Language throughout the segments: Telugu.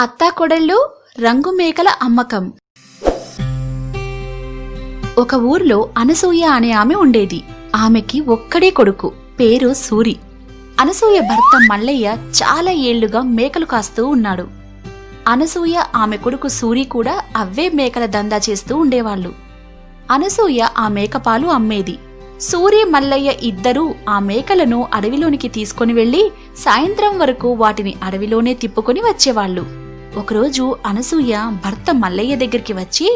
అత్తాకొడళ్ళు రంగు మేకల అమ్మకం. ఒక ఊర్లో అనసూయ అనే ఆమె ఉండేది. ఆమెకి ఒక్కడే కొడుకు పేరు సూరి. అనసూయ భర్త మల్లయ్య చాలా ఏళ్ళుగా మేకలు కాస్తూ ఉన్నాడు. అనసూయ ఆమె కొడుకు సూరి కూడా అవే మేకల దందా చేస్తూ ఉండేవాళ్ళు అనసూయ ఆ మేకపాలు అమ్మేది. సూరి మల్లయ్య ఇద్దరూ ఆ మేకలను అడవిలోనికి తీసుకుని వెళ్ళి సాయంత్రం వరకు వాటిని అడవిలోనే తిప్పుకొని వచ్చేవాళ్ళు ఒకరోజు అనసూయ భర్త మల్లయ్య దగ్గరికి వచ్చి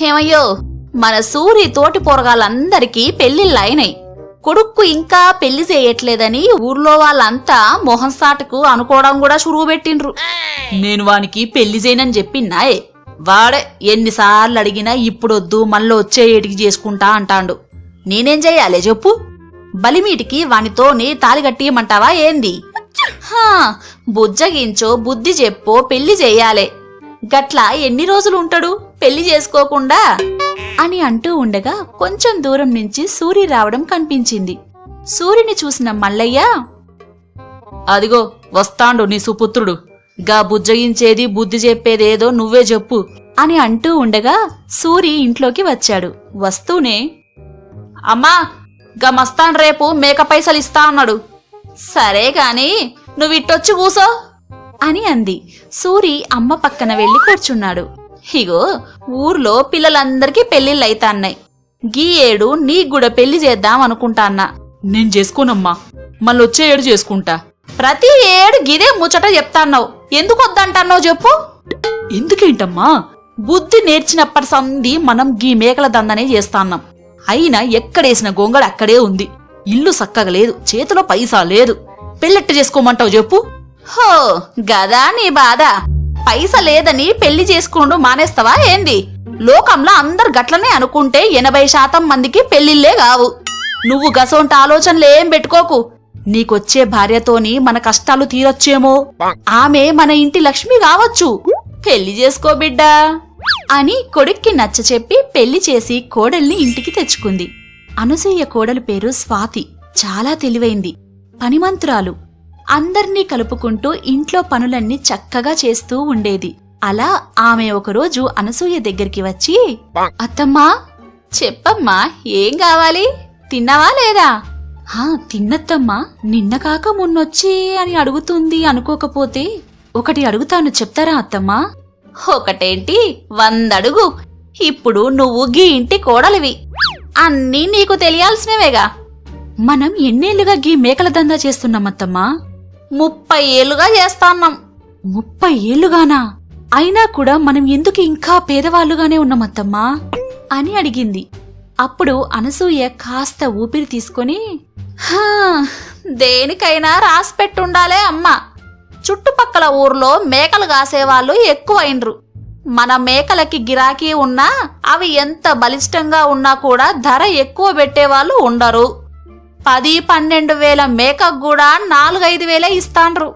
హేమయ్యో మన సూరి తోటి పోరగాళ్ళందరికీ పెళ్ళిళ్ళైనాయి కొడుక్కు ఇంకా పెళ్ళి చేయట్లేదని ఊర్లో వాళ్ళంతా మొహం సాటకు అనుకోవడం కూడా షురువు పెట్టిండ్రు. నేను వానికి పెళ్ళి చేయనని చెప్పిన్నాయే వాడే ఎన్నిసార్లు అడిగినా ఇప్పుడొద్దు మళ్ళీ వచ్చే ఏటికి చేసుకుంటా అంటాండు. నేనేం చెయ్యాలే చెప్పు. బలిమీటికి వానితోని తాలిగట్టియమంటావా ఏంది? హా బుజ్జగించో బుద్ధి చెప్పో పెళ్ళి చెయ్యాలే గట్లా ఎన్ని రోజులు ఉంటాడు పెళ్ళి చేసుకోకుండా? అని అంటూ ఉండగా కొంచెం దూరం నుంచి సూరి రావడం కనిపించింది. సూరిని చూసిన మల్లయ్య అదిగో వస్తాండు నీ సుపుత్రుడు. గా బుజ్జగించేది బుద్ధి చెప్పేదేదో నువ్వే చెప్పు అని అంటూ ఉండగా సూరి ఇంట్లోకి వచ్చాడు. వస్తూనే అమ్మా గా మస్తాన్ రేపు మేక పైసలు ఇస్తా అన్నాడు. సరే గాని నువ్వు ఇట్టొచ్చి కూసో. అని అంది. సూరి అమ్మ పక్కన వెళ్ళి కూర్చున్నాడు. ఇగో ఊర్లో పిల్లలందరికీ పెళ్ళిళ్ళైతాన్నాయి గీ ఏడు నీకు కూడా పెళ్ళి చేద్దాం అనుకుంటాన్నా. నేను చేసుకోనమ్మా. మళ్ళొచ్చే ఏడు చేసుకుంటా. ప్రతి ఏడు గిదే ముచ్చట చెప్తాన్నావు. ఎందుకు వద్దంటాన్నావు చెప్పు. ఎందుకేంటమ్మా? బుద్ధి నేర్చినప్పటి సంది మనం గీ మేకల దందనే చేస్తాన్నాం. అయినా ఎక్కడేసిన గొంగడ అక్కడే ఉంది. ఇల్లు సక్కగా లేదు చేతిలో పైసా లేదు. పెళ్ళెట్టు చేసుకోమంటావు చెప్పు. హో గదా నీ బాధ. పైస లేదని పెళ్ళి చేసుకోండు మానేస్తావా ఏంది? లోకంలో అందరు గట్లనే అనుకుంటే ఎనభై శాతం మందికి పెళ్ళిళ్ళే కావు. నువ్వు గసొంటి ఆలోచనలు ఏం పెట్టుకోకు. నీకొచ్చే భార్యతోని మన కష్టాలు తీరొచ్చేమో. ఆమె మన ఇంటి లక్ష్మి కావచ్చు. పెళ్ళి చేసుకో బిడ్డా. అని కొడుక్కి నచ్చచెప్పి పెళ్ళి చేసి కోడల్ని ఇంటికి తెచ్చుకుంది. అనసూయ కోడలు పేరు స్వాతి. చాలా తెలివైంది. పనిమంతురాలు. అందర్నీ కలుపుకుంటూ ఇంట్లో పనులన్నీ చక్కగా చేస్తూ ఉండేది. అలా ఆమె ఒకరోజు అనసూయ దగ్గరికి వచ్చి అత్తమ్మా చెప్పమ్మా ఏం కావాలి? తిన్నావా లేదా? హా తిన్నత్తమ్మా. నిన్న కాక మొన్నొచ్చి అని అడుగుతుంది అనుకోకపోతే ఒకటి అడుగుతాను చెప్తారా అత్తమ్మా? ఒకటేంటి? వందడుగు. ఇప్పుడు నువ్వు గీ ఇంటి కోడలివి. అన్నీ నీకు తెలియాల్సినవేగా. మనం ఎన్నేళ్ళుగా గీ మేకల దందా చేస్తున్నామత్తమ్మా ముప్పై ఏళ్ళుగా చేస్తాన్నాం. ముప్పై ఏళ్ళుగానా? అయినా కూడా మనం ఎందుకు ఇంకా పేదవాళ్ళుగానే ఉన్నామత్తమ్మా అని అడిగింది. అప్పుడు అనసూయ కాస్త ఊపిరి తీసుకొని దేనికైనా రాసి పెట్టుండాలే అమ్మా. చుట్టుపక్కల ఊర్లో మేకలు కాసేవాళ్ళు ఎక్కువైండ్రు. మన మేకలకి గిరాకీ ఉన్నా అవి ఎంత బలిష్టంగా ఉన్నా కూడా ధర ఎక్కువ పెట్టేవాళ్ళు ఉండరు. పది పన్నెండు వేల మేకకు కూడా నాలుగైదు వేలే ఇస్తాండ్రు.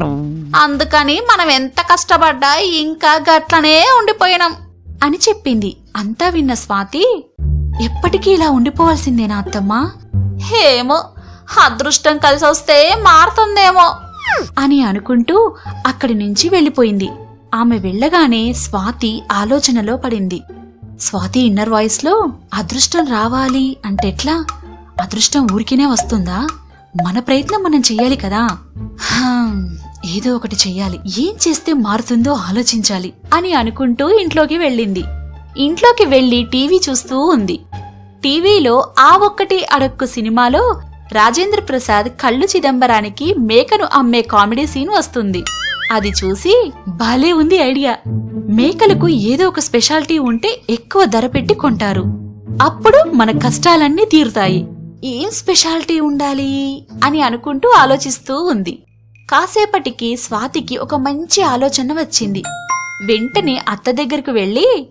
అందుకని మనం ఎంత కష్టపడ్డా ఇంకా గట్లనే ఉండిపోయినాం. అని చెప్పింది. అంతా విన్న స్వాతి ఎప్పటికీ ఇలా ఉండిపోవాల్సిందేనా అత్తమ్మా ఏమో అదృష్టం కలిసి వస్తే మారుతుందేమో. అని అనుకుంటూ అక్కడి నుంచి వెళ్ళిపోయింది. ఆమె వెళ్ళగానే స్వాతి ఆలోచనలో పడింది. స్వాతి ఇన్నర్ వాయిస్లో అదృష్టం రావాలి అంటే ఎట్లా అదృష్టం ఊరికినే వస్తుందా? మన ప్రయత్నం మనం చెయ్యాలి కదా. ఏదో ఒకటి చెయ్యాలి. ఏం చేస్తే మారుతుందో ఆలోచించాలి అని అనుకుంటూ ఇంట్లోకి వెళ్ళింది. ఇంట్లోకి వెళ్ళి టీవీ చూస్తూ ఉంది. టీవీలో ఆ ఒక్కటి అడక్కు సినిమాలో రాజేంద్ర ప్రసాద్ కళ్ళు చిదంబరానికి మేకను అమ్మే కామెడీ సీన్ వస్తుంది. అది చూసి భలే ఉంది ఐడియా. మేకలకు ఏదో ఒక స్పెషాలిటీ ఉంటే ఎక్కువ ధర పెట్టి కొంటారు. అప్పుడు మన కష్టాలన్నీ తీరుతాయి. ఏం స్పెషాలిటీ ఉండాలి? అని అనుకుంటూ ఆలోచిస్తూ ఉంది. కాసేపటికి స్వాతికి ఒక మంచి ఆలోచన వచ్చింది. వెంటనే అత్త దగ్గరకు వెళ్ళి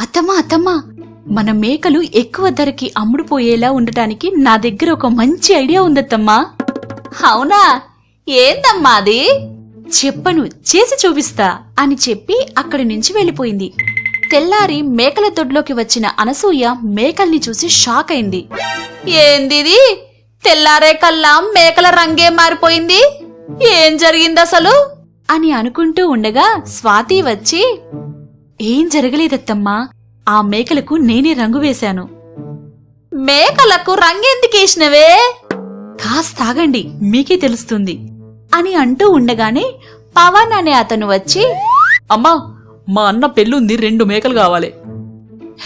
అత్తమ్మా అత్తమ్మా మన మేకలు ఎక్కువ ధరకి అమ్ముడుపోయేలా ఉండటానికి నా దగ్గర ఒక మంచి ఐడియా ఉందత్తమ్మా. అవునా? ఏందమ్మా అది? చెప్పను చేసి చూపిస్తా అని చెప్పి అక్కడి నుంచి వెళ్ళిపోయింది. తెల్లారి మేకల దొడ్లోకి వచ్చిన అనసూయ మేకల్ని చూసి షాక్ అయింది. ఏందిది? తెల్లారే కల్లా మేకల రంగే మారిపోయింది. ఏం జరిగింది అసలు అని అనుకుంటూ ఉండగా స్వాతి వచ్చి ఏం జరగలేదత్తమ్మా ఆ మేకలకు నేనే రంగు వేశాను. మేకలకు రంగెందుకేసినవే? కాస్తాగండి మీకే తెలుస్తుంది. అని అంటూ ఉండగానే పవన్ అనే అతను వచ్చి అమ్మా మా అన్న పెళ్ళుంది రెండు మేకలు కావాలి.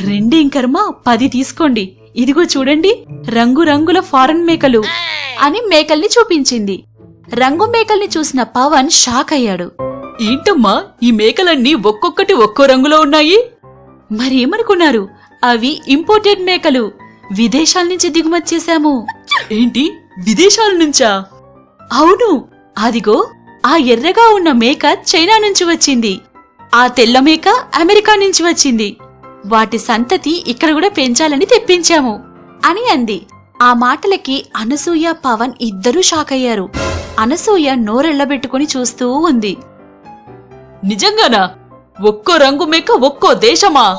రెండేం కర్మ? పది తీసుకోండి. ఇదిగో చూడండి రంగురంగుల ఫారెన్ మేకలు అని మేకల్ని చూపించింది. రంగు మేకల్ని చూసిన పవన్ షాక్ అయ్యాడు. ఏంటమ్మా ఈ మేకలన్నీ ఒక్కొక్కటి ఒక్కో రంగులో ఉన్నాయి? మరేమనుకున్నారు? అవి ఇంపోర్టెడ్ మేకలు. విదేశాల నుంచి దిగుమతి చేశాము. ఏంటి విదేశాల నుంచా? అవును అదిగో ఆ ఎర్రగా ఉన్న మేక చైనా నుంచి వచ్చింది. ఆ తెల్ల మేక అమెరికా నుంచి వచ్చింది. వాటి సంతతి ఇక్కడ కూడా పెంచాలని తెప్పించాము అని అంది. ఆ మాటలకి అనసూయ పవన్ ఇద్దరూ షాక్ అయ్యారు. అనసూయ నోరెళ్ళబెట్టుకుని చూస్తూ ఉంది. నిజంగానా? ఒక్కో రంగు మేక ఒక్కో దేశమా?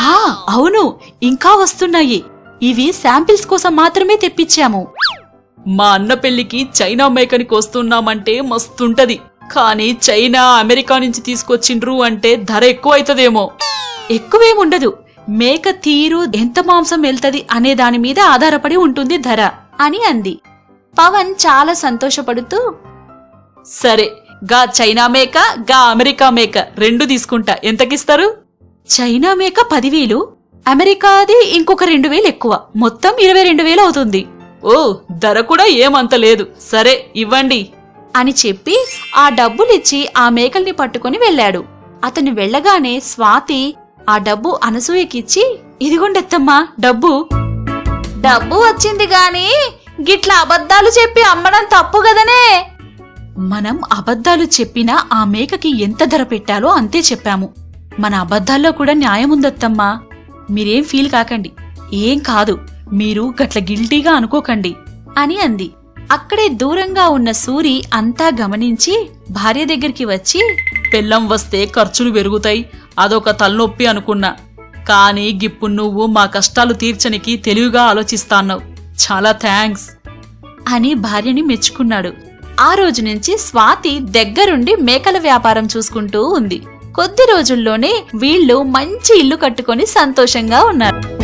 ఆ అవును ఇంకా వస్తున్నాయి. ఇవి శాంపిల్స్ కోసం మాత్రమే తెప్పించాము. మా అన్న పెళ్ళికి చైనా మేకని కోస్తున్నామంటే మస్తుంటది. కానీ చైనా అమెరికా నుంచి తీసుకొచ్చిండ్రు అంటే ధర ఎక్కువ అవుతుందేమో ఎక్కువేముండదు. మేక తీరు ఎంత మాంసం వెళ్తది అనే దాని మీద ఆధారపడి ఉంటుంది ధర అని అంది. పవన్ చాలా సంతోషపడుతూ సరే గా చైనా మేక గా అమెరికా మేక రెండు తీసుకుంటా. ఎంతకిస్తారు? చైనా మేక పదివేలు అమెరికాది ఇంకొక రెండు వేలు ఎక్కువ మొత్తం ఇరవై రెండు వేలు అవుతుంది ఓ ధర కూడా ఏమంత లేదు. సరే ఇవ్వండి. అని చెప్పి ఆ డబ్బులిచ్చి ఆ మేకల్ని పట్టుకుని వెళ్ళాడు. అతను వెళ్ళగానే స్వాతి ఆ డబ్బు అనసూయకిచ్చి ఇదిగోండెత్తమ్మా డబ్బు. డబ్బు వచ్చింది గాని గిట్ల అబద్ధాలు చెప్పి అమ్మడం తప్పు గదనే. మనం అబద్ధాలు చెప్పినా ఆ మేకకి ఎంత ధర పెట్టాలో అంతే చెప్పాము. మన అబద్ధాల్లో కూడా న్యాయం ఉందత్తమ్మా మీరేం ఫీల్ కాకండి. ఏం కాదు. మీరు గట్ల గిల్టీగా అనుకోకండి అని అంది. అక్కడే దూరంగా ఉన్న సూరి అంతా గమనించి భార్య దగ్గరికి వచ్చి పెళ్ళం వస్తే ఖర్చులు పెరుగుతాయి అదొక తలనొప్పి అనుకున్నా. కానీ గిప్పుడు నువ్వు మా కష్టాలు తీర్చనికి తెలివిగా ఆలోచిస్తాన్నావు. చాలా థ్యాంక్స్. అని భార్యని మెచ్చుకున్నాడు. ఆ రోజు నుంచి స్వాతి దగ్గరుండి మేకల వ్యాపారం చూసుకుంటూ ఉంది. కొద్ది రోజుల్లోనే వీళ్ళు మంచి ఇల్లు కట్టుకొని సంతోషంగా ఉన్నారు.